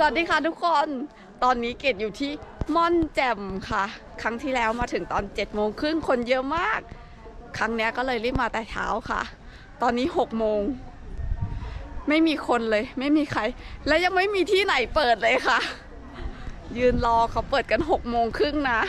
สวัสดีค่ะทุกคน ตอนนี้เกดอยู่ที่ม่อนแจ่มค่ะ ครั้งที่แล้วมาถึงตอน7จ็ดโมงครึ่งคนเยอะมาก ครั้งนี้ก็เลยรีบมาแต่เช้าค่ะ ตอนนี้6กโมง ไม่มีคนเลย ไม่มีใคร และยังไม่มีที่ไหนเปิดเลยค่ะ ยืนรอเขาเปิดกัน6กโมงครึ่งนะ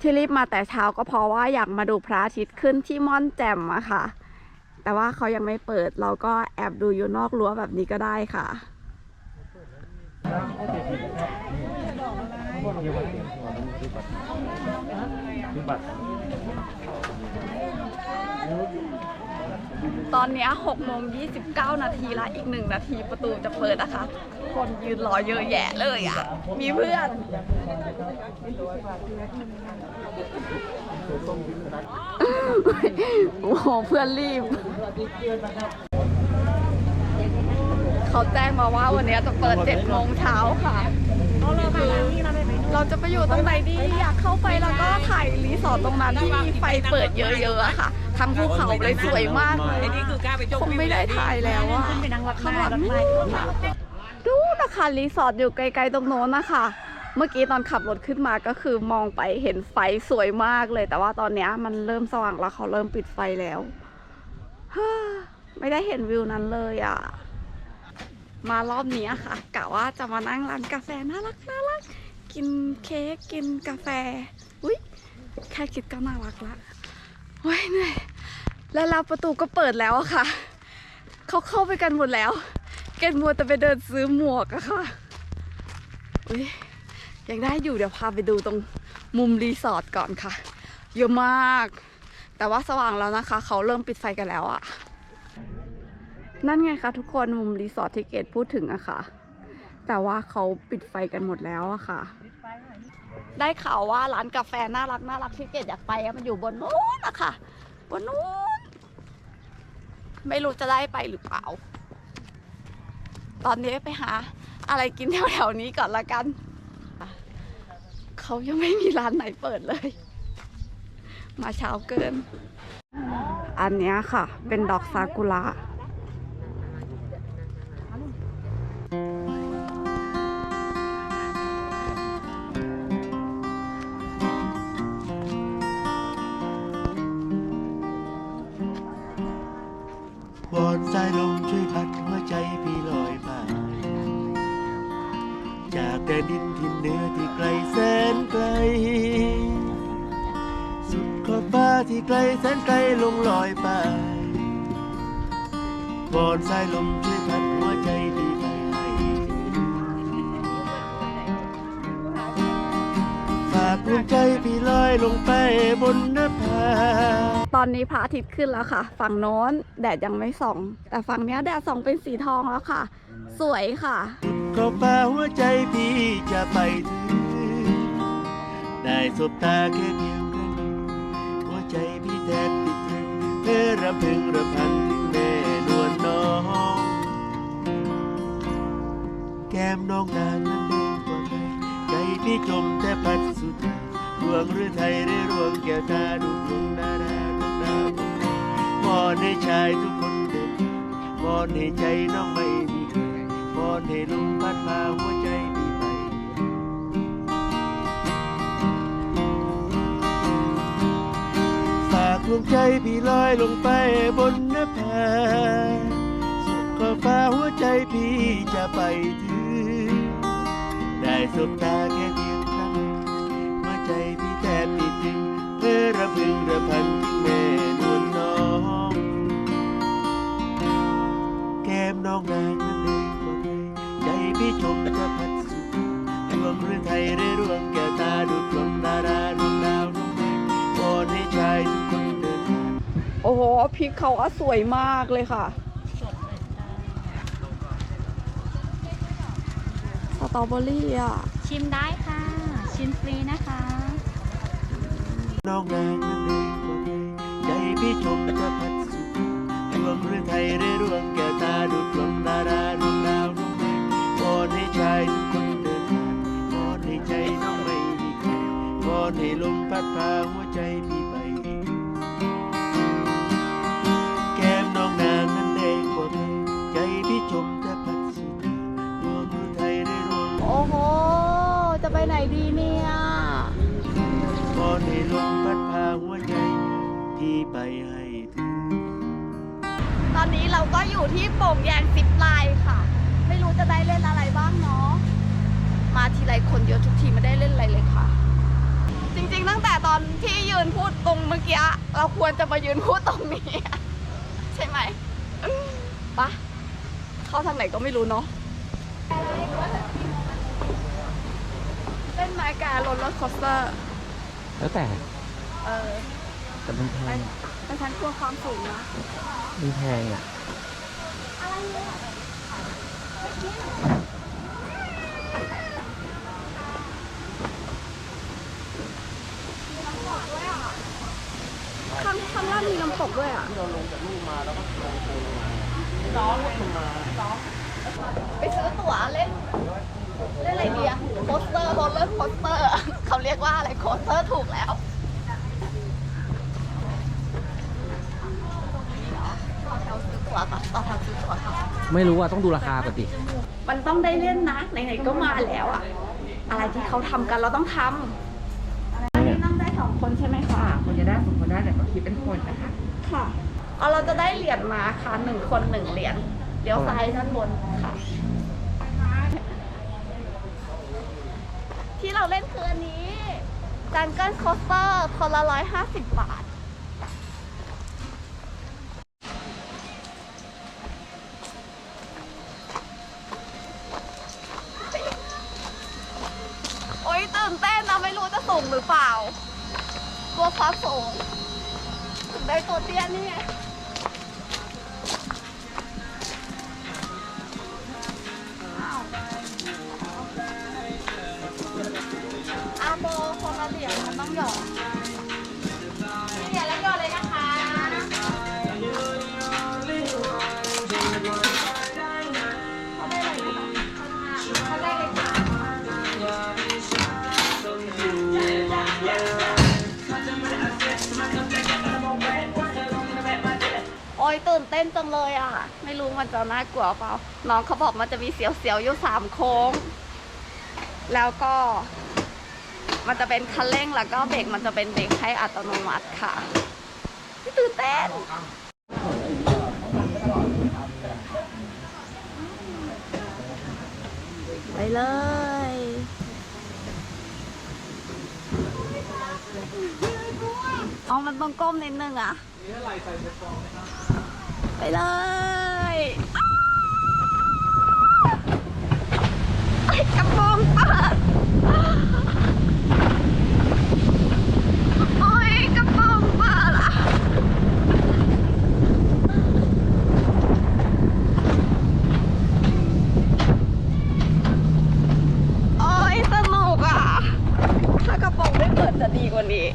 ที่รีบมาแต่เช้าก็เพราะว่าอยากมาดูพระอาทิตย์ขึ้นที่ม่อนแจ่มอะค่ะ แต่ว่าเขายังไม่เปิด เราก็แอบดูอยู่นอกรั้วแบบนี้ก็ได้ค่ะ ตอนนี้6โมง29 นาทีละอีกหนึ่งนาทีประตูจะเปิดนะคะ คนยืนรอเยอะแยะเลยอะ มีเพื่อนโอ้โหเพื่อนรีบ เขาแจ้งมาว่าวันเนี้ยจะเปิด7โมงเช้าค่ะคือเราจะไปอยู่ตรงไหนดีอยากเข้าไปแล้วก็ถ่ายรีสอร์ทตรงนั้นที่มีไฟเปิดเยอะๆอะค่ะทั้งภูเขาเลยสวยมากเลยไอ้นี่คือกล้าไปจมคงไม่ได้ถ่ายแล้วอะข้างหลังดูนะคะรีสอร์ทอยู่ไกลๆตรงโน้นนะคะเมื่อกี้ตอนขับรถขึ้นมาก็คือมองไปเห็นไฟสวยมากเลย แต่ว่าตอนเนี้ยมันเริ่มสว่างแล้วเขาเริ่มปิดไฟแล้วฮ่าไม่ได้เห็นวิวนั้นเลยอะ มารอบนี้ค่ะกะว่าจะมานั่งร้านกาแฟน่ารักน่ารักกินเค้กกินกาแฟอุ้ยแค่คิดก็น่ารักละโอ้ยเหนื่อยแล้วเราประตูก็เปิดแล้วอะค่ะเขาเข้าไปกันหมดแล้ว เกณฑ์มัวแต่ไปเดินซื้อหมวกอะค่ะอุ้ยยังได้อยู่เดี๋ยวพาไปดูตรงมุมรีสอร์ทก่อนค่ะ เยอะมาก แต่ว่าสว่างแล้วนะคะ เขาเริ่มปิดไฟกันแล้วอะ นั่นไงคะทุกคนมุมรีสอร์ทที่เกดพูดถึงอะค่ะ แต่ว่าเขาปิดไฟกันหมดแล้วอะค่ะ ได้ข่าวว่าร้านกาแฟน่ารักน่ารักที่เกดอยากไปอะมันอยู่บนนู้นอะค่ะ บนนู้น ไม่รู้จะได้ไปหรือเปล่า ตอนนี้ไปหา อะไรกินแถวๆนี้ก่อนละกันเขายังไม่มีร้านไหนเปิดเลย มาเช้าเกิน อันนี้ค่ะ เป็นดอกซากุระ สายลมช่วยพัดหัวใจพี่ลอยมาจากแต่ดินทินเหนือที่ไกลแสนไกล สุดขอบฟ้าที่ไกลแสนไกลลงลอยไปบอนสายลมช่วยพัด ดวงใจพี่ลอยลงไปบนหน้าผาตอนนี้พระอาทิตย์ขึ้นแล้วค่ะ ฝั่งโน้นแดดยังไม่ส่อง แต่ฝั่งเนี้ยแดดส่องเป็นสีทองแล้วค่ะ สวยค่ะขอบฟ้าหัวใจพี่จะไปถึง ได้สบตาแค่เพียงครั้งหนึ่งหัวใจพี่แทบติดตรึงเพื่อรำพึงรำพันถึงแม่นวลน้อง แก้มน้องนางนั้นแดงกว่าใครใจพี่จมแต่พัดสุดด วงหรือไทยหรือรวงแก้วตาดูดวงดาราดวงดาวของใครวอนให้ชายทุกคนเดินทางวอนให้ใจน้องไม่มีใครวอนให้ลมพัดพาหัวใจพี่ไปฝากดวงใจพี่ลอยลงไปบนน้าผาสุขฟ้าหัวใจพี่จะไปถึงได้สบตาแค่ ใจพี่แทบติดดึงเพื่อระพึงระพันถึงแม่นวลน้อง แก้มน้องนางนั้นเองกว่าใครใจพี่ชมจะพัดสุดดวงหรือไทยหรือรวงแก้วตาดูดลมดาราดวงดาวดวงแดงวอนให้ชายทุกคนเดินทางโอ้โหพริกเขาก็สวยมากเลยค่ะสตรอเบอรี่อะ ชิมได้ค่ะ ชิมฟรีนะคะ น้องนางนั้นเองกว่าใครใจพี่ชมจะพัดสุดดวงหรือไทยหรือรวงแก้วตาดูดลมดาราดวงดาวดวงแดงวอให้ชายทุกคนเดินทางวอให้ใจน้องไม่มีใครวอให้ลมพัดพาหัวใจพี่ไปแก้มน้องนางนั้นแดงกว่าใครใจพี่ชมแต่พัดสุดดวงหรือไทยหรือรวงไหนดีเนี่ย ลมพัดพาหัวใจ พี่ไปให้ถึงตอนนี้เราก็อยู่ที่โป่งแยงซิปไลน์ค่ะ ไม่รู้จะได้เล่นอะไรบ้างเนาะ มาทีไรคนเยอะทุกทีไม่ได้เล่นอะไรเลยค่ะ จริงๆ ตั้งแต่ตอนที่ยืนพูดตรงเมื่อกี้ เราควรจะมายืนพูดตรงนี้ ใช่ไหมปะเข้าทางไหนก็ไม่รู้เนาะเล่นไม้แกรถรถคอสเตอร์ แล้วแต่เออแต่มันแพงแต่ฉันกลัวความสูงนะมันแพงอะข้างข้างล่างมีน้ำตกด้วยอะไปซื้อตั๋วเล่น เล่นอะไรดีอะ โคสเตอร์โรลเลอร์โคสเตอร์เขาเรียกว่าอะไรโคสเตอร์ถูกแล้วต่อแถวซื้อตั๋วก่อนต่อแถวซื้อตั๋วก่อนไม่รู้อะต้องดูราคาปกติมันต้องได้เล่นนะไหนๆก็มาแล้วอะอะไรที่เขาทำกันเราต้องทำอันนี้นั่งได้สองคนใช่ไหมคะ คนจะได้สองคนได้แต่ก็คิดเป็นคนนะคะ ค่ะเอาเราจะได้เหรียญมาค่ะหนึ่งคนหนึ่งเหรียญเดี๋ยวซ้ายด้านบนค่ะ ที่ เราเล่นคืออันนี้จังเกิลโคสเตอร์คนละร้อยห้าสิบบาท โอ๊ยตื่นเต้นนะไม่รู้จะสูงหรือเปล่า กลัวฟ้าสูงถึงได้ตัวเตี้ยนี่ไง ยตื่นเต้นจังเลยอะ ไม่รู้มันจะน่ากลัวเปล่า น้องเขาบอกมันจะมีเสียวๆอยู่สามโค้ง แล้วก็ มันจะเป็นคันเร่งแล้วก็เบรกมันจะเป็นเบรกให้อัตโนมัติค่ะตื่นเต้นไปเลยเอามันต้องก้มนิดนึงอะไไปเลยไอ้กระโปรงเปิดโอ้ยกระโปรงเปิดอะโอ้ยสนุกอะ ถ้ากระโปรงไม่เปิดจะดีกว่านี้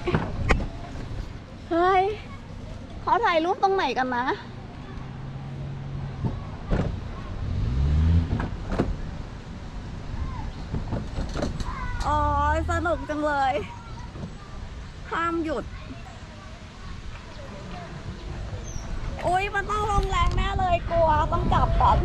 เฮ้ย เขาถ่ายรูปตรงไหนกันนะ โอ้ยสนุกจั งเลย ห้ามหยุด อุ้ยมันต้องลงแรงแน่เลยกลัวต้องจับก่อน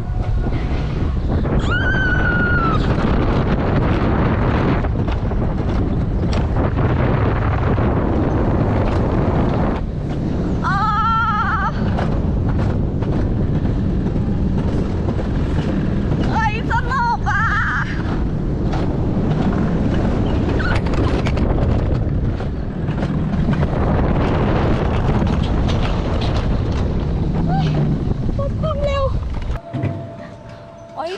อ้าวเอ้ยสนุกอะ เฮ้ย ลดความเร็ว โอ๊ย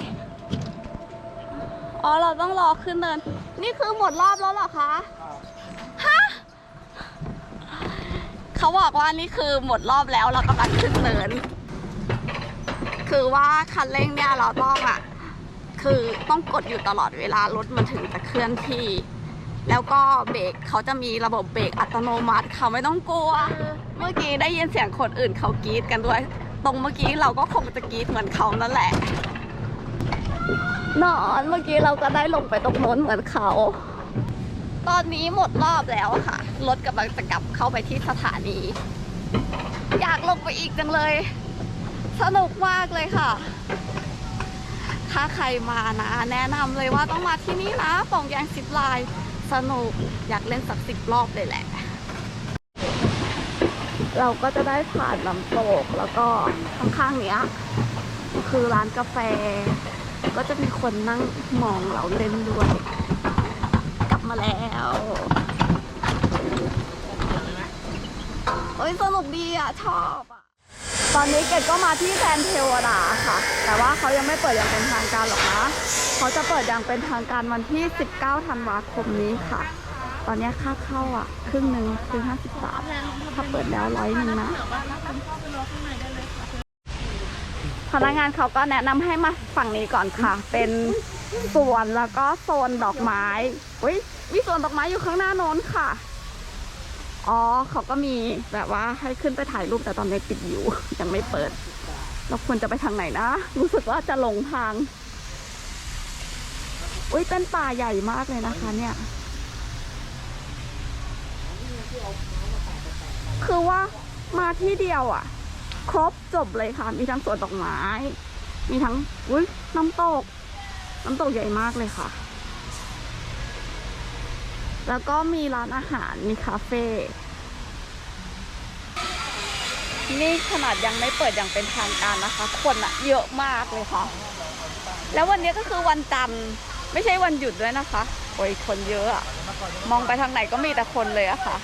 อ๋อ เราต้องรอขึ้นเนิน นี่คือหมดรอบแล้วเหรอคะ ฮะ เขาบอกว่านี่คือหมดรอบแล้วเรากำลังขึ้นเนิน คือว่าคันเร่งเนี่ยเราต้องอะ คือต้องกดอยู่ตลอดเวลารถมันถึงจะเคลื่อนที่ แล้วก็เบรกเขาจะมีระบบเบรกอัตโนมัติเขาไม่ต้องกลัว เมื่อกี้ได้ยินเสียงคนอื่นเขากรี๊ดกันด้วย ตรงเมื่อกี้เราก็คงจะกรี๊ดเหมือนเขานั่นแหละนอนเมื่อกี้เราก็ได้ลงไปตรงโน้นเหมือนเขา ตอนนี้หมดรอบแล้วค่ะ รถกำลังจะกลับเข้าไปที่สถานี อยากลงไปอีกจังเลย สนุกมากเลยค่ะถถ้าใครมานะ แนะนำเลยว่าต้องมาที่นี่นะป่องแยงซิปไลน์ สนุกอยากเล่นสักสิบรอบเลยแหละ เราก็จะได้ผ่านน้ำตกแล้วก็ข้างๆเนี้ย คือร้านกาแฟ ก็จะมีคนนั่งมองเราเล่นด้วย กลับมาแล้วโอ้ยสนุกดีอะ ชอบอะ ตอนนี้เกดก็มาที่แทนเทวดาค่ะ แต่ว่าเขายังไม่เปิดอย่างเป็นทางการหรอกนะ เขาจะเปิดอย่างเป็นทางการวันที่ 19 ธันวาคมนี้ค่ะ ตอนนี้ค่าเข้าอะ ครึ่งหนึ่งคือ 50 บาท ถ้าเปิดแล้วร้อยหนึ่งนะ พนักงานเขาก็แนะนำให้มาฝั่งนี้ก่อนค่ะ เป็นสวนแล้วก็โซนดอกไม้อุ้ยมีสวนดอกไม้อยู่ข้างหน้าโน้นค่ะ อ๋อเขาก็มีแบบว่าให้ขึ้นไปถ่ายรูปแต่ตอนนี้ปิดอยู่ ยังไม่เปิด เราควรจะไปทางไหนนะ รู้สึกว่าจะหลงทาง อุ้ยเป็นป่าใหญ่มากเลยนะคะ เนี่ย คือว่ามาที่เดียวอะ ครบจบเลยค่ะ มีทั้งสวนดอกไม้ มีทั้งอุ้ยน้ำตก น้ำตกใหญ่มากเลยค่ะ แล้วก็มีร้านอาหาร มีคาเฟ่นี่ขนาดยังไม่เปิดอย่างเป็นทางการนะคะ คนอะเยอะมากเลยค่ะ แล้ววันนี้ก็คือวันจันทร์ ไม่ใช่วันหยุดด้วยนะคะ โอ้ยคนเยอะอะมองไปทางไหนก็มีแต่คนเลยอะค่ะ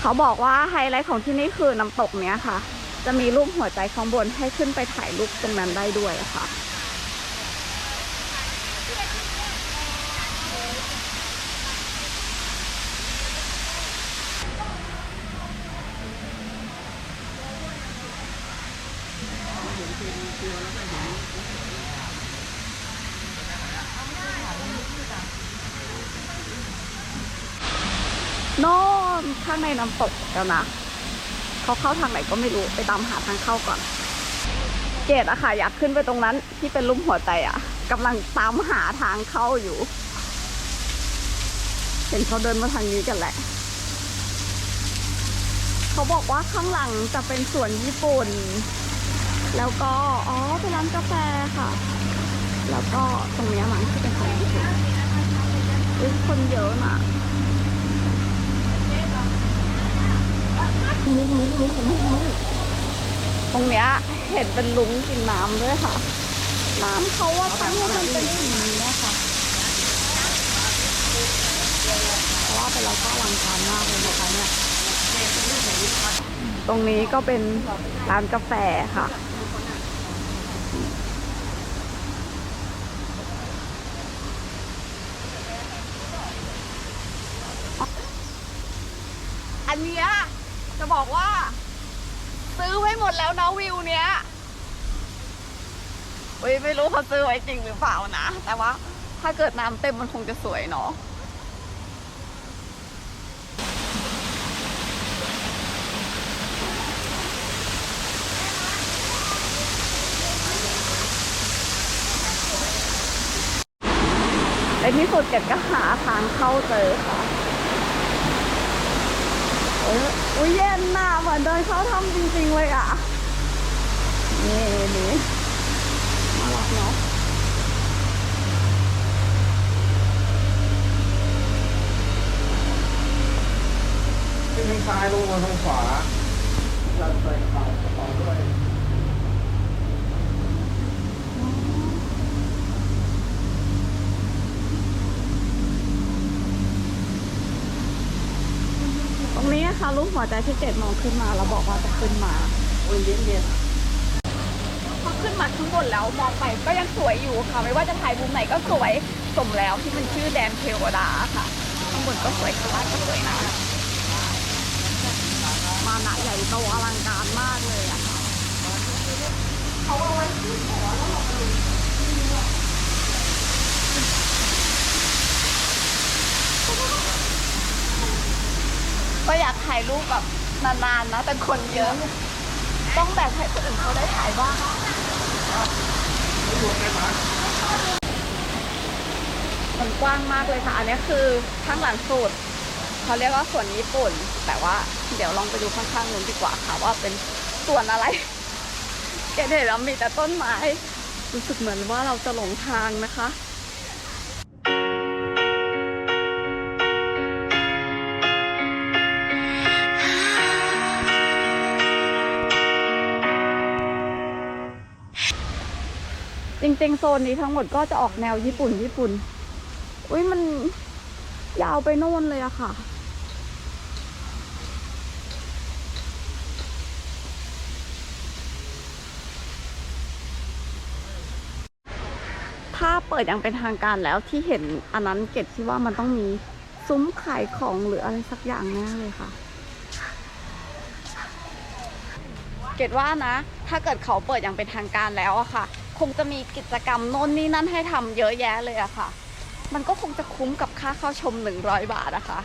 เขาบอกว่าไฮไลท์ของที่นี่คือน้ำตกเนี้ยค่ะ จะมีรูปหัวใจข้างบนให้ขึ้นไปถ่ายรูปตรงนั้นได้ด้วยอะค่ะ โน่นข้างในน้ำตกแล้วนะเขาเข้าทางไหนก็ไม่รู้ไปตามหาทางเข้าก่อน เกดอะค่ะอยากขึ้นไปตรงนั้นที่เป็นรูปหัวใจอะกำลังตามหาทางเข้าอยู่ เห็นเขาเดินมาทางนี้กันแหละ เขาบอกว่าข้างหลังจะเป็นสวนญี่ปุ่น แล้วก็อ๋อเป็นร้านกาแฟค่ะ แล้วก็ตรงนี้มั้งที่เป็นสวนญี่ปุ่นคนเยอะน่ะ ตรงเนี้ยเห็นเป็นลุงกินน้ำด้วยค่ะ น้ำเขาว่าตั้งให้มันเป็นสีนี้นะคะเพราะว่าไปแล้วก็อลังการมากเลยนะคะเนี่ยตรงนี้ก็เป็นร้านกาแฟค่ะอันเนี้ย จะบอกว่า ซื้อไว้หมดแล้วนะวิวเนี้ยเฮ้ยไม่รู้เขาซื้อไว้จริงหรือเปล่านะ แต่ว่า ถ้าเกิดน้ำเต็มมันคงจะสวยเนาะในที่สุดเก็บก็หาทางเข้าเจอค่ะ อ้ยอุ๊ยเย็นน่ะเหมือนเดินเข้าถ้ำจริงๆเลยอะ นี่นี่น่ารักเนาะขึ้นทางซ้ายลงมาทางขวาจัดไปาด้วย ตรงนี้นะคะรูป หัวใจที่เจ็ดมองขึ้นมาแล้วบอกว่าจะขึ้นมาโอ้ยเย็นเย็นพอขึ้นมาข้างบนแล้วมองไปก็ยังสวยอยู่ค่ะ ไม่ว่าจะถ่ายมุมไหนก็สวยสมแล้วที่มันชื่อแดนเทวดาค่ะข้างบนก็สวยข้างล่างก็สวยนะมาหนาใหญ่โตอลังการมากเลยอะค่ะเขาเอาไว้ที่หัวแล้วหรอ ก็อยากถ่ายรูปแบบนานๆนะ แต่คนเยอะ ต้องแบ่งให้คนอื่นเขาได้ถ่ายบ้างมันกว้างมากเลยค่ะ อันนี้คือข้างหลังสุดเขาเรียกว่าสวนญี่ปุ่น แต่ว่าเดี๋ยวลองไปดูข้างๆนู้นดีกว่าค่ะว่าเป็นสวนอะไรเกเห็นแล้วมีแต่ต้นไม้ รู้สึกเหมือนว่าเราจะหลงทางนะคะ ริง ๆ โซนนี้ทั้งหมดก็จะออกแนวญี่ปุ่น ญี่ปุ่น อุ้ยมันยาวไปโน่นเลยอะค่ะ ถ้าเปิดอย่างเป็นทางการแล้วที่เห็นอันนั้นเกดคิดว่ามันต้องมีซุ้มขายของหรืออะไรสักอย่างแน่เลยค่ะ เกดว่านะ ถ้าเกิดเขาเปิดอย่างเป็นทางการแล้วอะค่ะ คงจะมีกิจกรรมโน่นนี่นั่นให้ทำเยอะแยะเลยอะค่ะ มันก็คงจะคุ้มกับค่าเข้าชม 100 บาทนะคะ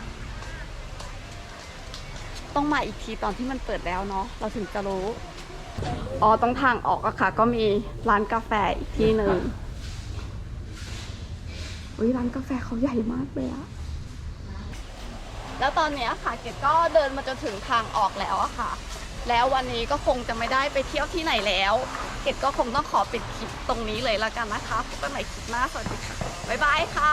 ต้องมาอีกทีตอนที่มันเปิดแล้วเนาะเราถึงจะรู้ อ๋อตรงทางออกอะค่ะ ก็มีร้านกาแฟอีกที่หนึ่งอุ้ยร้านกาแฟเขาใหญ่มากเลยอะแล้วตอนนี้ค่ะเกดก็เดินมาจนถึงทางออกแล้วอะค่ะ แล้ววันนี้ก็คงจะไม่ได้ไปเที่ยวที่ไหนแล้ว เกดก็คงต้องขอปิดคลิปตรงนี้เลยแล้วกันนะคะพบกันใหม่คลิปหน้าสวัสดีค่ะบ๊ายบายค่ะ